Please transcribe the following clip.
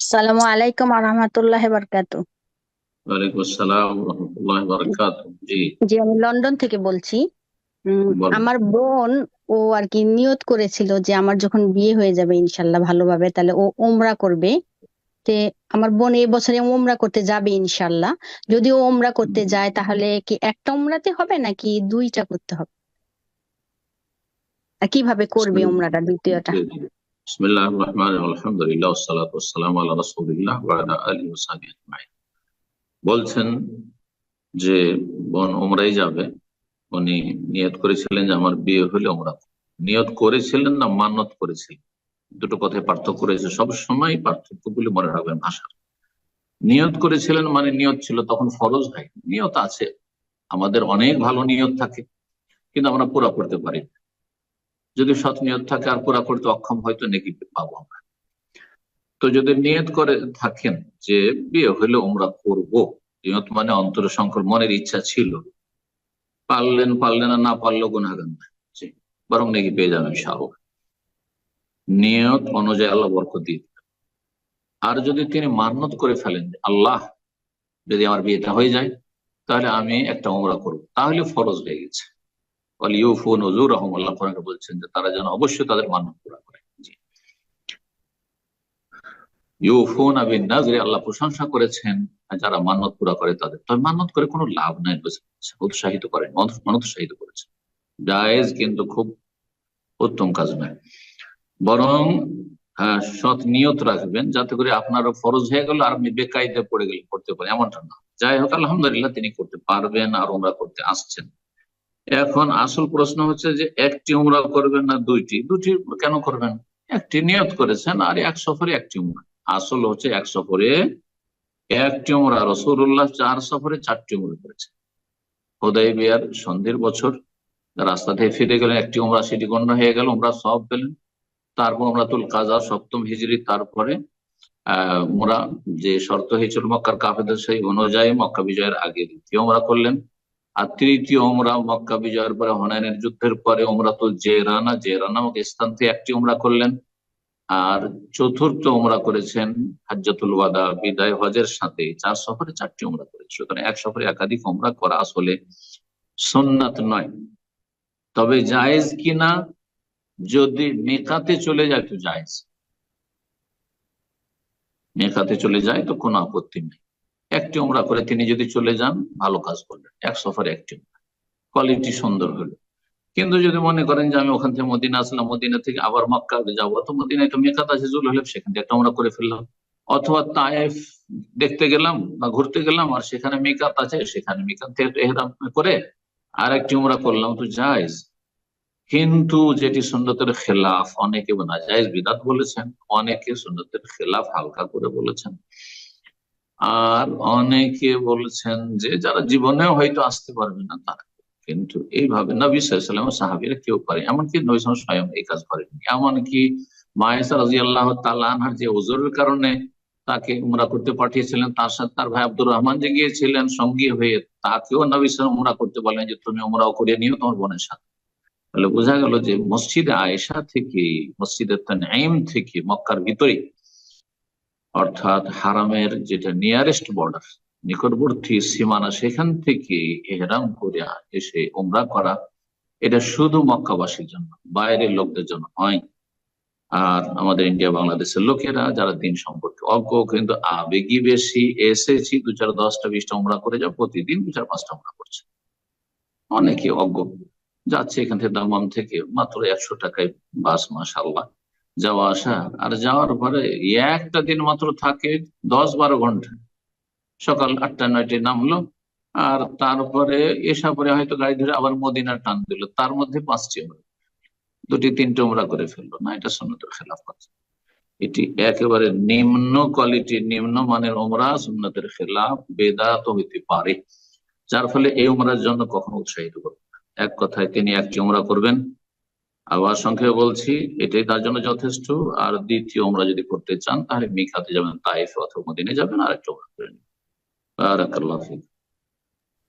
আসসালামু আলাইকুম আরহামতুল্লাহ বারকাতু ওয়ালাইকুম আসসালাম রহমতুল্লাহ বারাকাত জি। জি আমি লন্ডন থেকে বলছি। আমার বোন ও আর কি নিয়ত করেছিল যে আমার যখন বিয়ে হয়ে যাবে ইনশাল্লাহ ভালোভাবে তাহলে ও ওমরা করবে। তে আমার বোন এই বছরে ওমরা করতে যাবে ইনশাল্লাহ যদি ও ওমরা করতে যায় তাহলে কি একটা ওমরাতে হবে নাকি দুইটা করতে হবে? কীভাবে করবে ওমরাটা দ্বিতীয়টা। বিসমিল্লাহ রহমান আলহামদুলিল্লাহ সালাত সালাম আল্লাহ রাসূলিল্লাহ আলা বলছেন যে বোন ওমরাই যাবে। উনি নিয়ত করেছিলেন যে আমার বিয়ে হলে ওমরা নিয়ত করেছিলেন না মান্নত করেছিলেন? দুটো কথায় পার্থক্য রয়েছে। সব সময় পার্থক্যগুলি মনে রাখবেন ভাষার। নিয়ত করেছিলেন মানে নিয়ত ছিল, তখন ফরজ হয়। নিয়ত আছে। আমাদের অনেক ভালো নিয়ত থাকে, কিন্তু আমরা পুরা করতে পারি না। যদি সৎ নিয়ত থাকে আর পুরা করতে অক্ষম, হয়তো নেকি পাবো আমরা। তো যদি নিয়ত করে থাকেন যে বিয়ে হলে আমরা করব, নিয়ত মানে অন্তর সংকর, মনের ইচ্ছা ছিল, পারলেন পারলেন না না পারলেও গুণাগান না বরং নেকি পেয়ে যাবেন শাহরুখ নিয়ত অনুযায়ী আল্লাহ বরকত দিয়ে। আর যদি তিনি মান্নত করে ফেলেন আল্লাহ, যদি আমার বিয়েটা হয়ে যায়, তাহলে আমি একটা উমরা করব। তাহলে ফরজ হয়ে গেছে। বলছেন যে তারা যেন অবশ্যই তাদের মান্নত পুরা করে। আবিন নাজরে আল্লাহ প্রশংসা করেছেন যারা মান্নত পুরা করে তাদের। তবে মান্নত করে কোনো লাভ নাই উৎসাহিত অনুৎসাহিত করেছেন। জায়েজ কিন্তু খুব উত্তম কাজ নয়। বরং হ্যাঁ, সৎ নিয়ত রাখবেন যাতে করে আপনারও ফরজ হয়ে গেল আর আপনি বেকায়দে পড়ে গেলে করতে পারেন এমনটা না। যাই হোক আলহামদুলিল্লাহ তিনি করতে পারবেন আর ওমরা করতে আসছেন। এখন আসল প্রশ্ন হচ্ছে যে একটি উমরা করবেন না দুইটি? দুটি কেন করবেন? একটি নিয়ত করেছেন আর এক সফরে একটি উমরা। আসল হচ্ছে এক সফরে একটি উমরা। রসুল্লাহ চার সফরে চারটি উমরা করেছেন। হোদাই বিয়ার সন্ধির বছর রাস্তা থেকে ফিরে গেলেন একটি উমরা সেটি গণ্য হয়ে গেল, উমরা সব পেলেন। তারপর উমরাতুল কাজা, সপ্তম হিজড়ি তারপরে, আহ মোরা যে শর্ত হয়েছিল মক্কার কাফেদের সেই অনুযায়ী মক্কা বিজয়ের আগে দ্বিতীয় উমরা করলেন। আর তৃতীয় ওমরা মক্কা বিজয়ের পরে হনায়নের যুদ্ধের পরে উমরাতুল জেরানা জেরানা নামক স্থান থেকে একটি উমরা করলেন। আর চতুর্থ ওমরা করেছেন হাজ্জাতুল ওয়াদা, বিদায় হজের সাথে চার সফরে চারটি উমরা করেছে। সুতরাং এক সফরে একাধিক উমরা করা আসলে সুন্নাত নয়। তবে জায়েজ কিনা? যদি মেকাতে চলে যায় তো জায়েজ। মেকাতে চলে যায় তো কোনো আপত্তি নেই। একটি উমরা করে তিনি যদি চলে যান, ভালো কাজ করলেন এক সফরে একটি কোয়ালিটি সুন্দর হলো। কিন্তু যদি মনে করেন যে আমি ওখান থেকে মদিনা আসলাম, মদিনা থেকে আবার মক্কা যাব তো মদিনায় তো মেকাত আছে জুল হলে সেখান থেকে একটা আমরা করে ফেললাম। অথবা তায়েফ দেখতে গেলাম বা ঘুরতে গেলাম, আর সেখানে মেকাত আছে, সেখানে মেকাত থেকে এহরাম করে আর একটি উমরা করলাম। তো জায়েজ। কিন্তু যেটি সুন্নতের খেলাফ, অনেকে না বিদাত বলেছেন, অনেকে সুন্নতের খেলাফ হালকা করে বলেছেন। আর অনেকে বলেছেন যে যারা জীবনেও হয়তো আসতে পারবে না তারা। কিন্তু এইভাবে নবী সাল্লাম সাহাবিরা কেউ পারে এমনকি নবী সাল্লাম স্বয়ং এই কাজ করেননি। এমনকি মায়েসা রাজি আল্লাহ তালানহার যে ওজোরের কারণে তাকে উমরা করতে পাঠিয়েছিলেন, তার সাথে তার ভাই আব্দুর রহমান যে গিয়েছিলেন সঙ্গী হয়ে, তাকেও নবী সাল্লাম উমরা করতে বলেন যে তুমি উমরাও করিয়ে নিও তোমার বোনের সাথে। তাহলে বোঝা গেল যে মসজিদে আয়েশা থেকে মসজিদের তানঈম থেকে, মক্কার ভিতরে অর্থাৎ হারামের যেটা নিয়ারেস্ট বর্ডার নিকটবর্তী সীমানা, সেখান থেকে এহরাম করে এসে উমরা করা, এটা শুধু মক্কাবাসীর জন্য, বাইরের লোকদের জন্য নয় আর আমাদের ইন্ডিয়া, বাংলাদেশের লোকেরা যারা দিন সম্পর্কে অজ্ঞ, কিন্তু আবেগী বেশি, এসেছি দু চার দশটা, বিশটা উমরা করে যা প্রতিদিন দু চার পাঁচটা উমরা করছে। অনেকে অজ্ঞ, যাচ্ছে এখান থেকে দামাম থেকে মাত্র একশো টাকায় বাস মাসাল্লাহ যাওয়া আসা। আর যাওয়ার পরে একটা দিন মাত্র থাকে দশ বারো ঘণ্টা। সকাল আটটা, নয়টায় নামলো। আর তারপরে এসা পরে হয়তো গাড়ি ধরে আবার মদিনা টান দিল। তার মধ্যে পাঁচটি উমরা দুটি, তিনটে উমরা করে ফেলল। না, এটা সুন্নতের খেলাফ কথা এটি একেবারে নিম্ন কোয়ালিটির নিম্ন মানের উমরা সুন্নতের খেলাফ, বেদাত হইতে পারে। যার ফলে এই উমরার জন্য কখনো উৎসাহিত করবে এক কথায় তিনি একটি উমরা করবেন। আবার সংক্ষেপে বলছি, এটাই তার জন্য যথেষ্ট। আর দ্বিতীয় ওমরা যদি করতে চান, তাহলে মিখাতে যাবেন, তাইফ অথবা মদিনে যাবেন আর একটা ওমরা করে নেবেন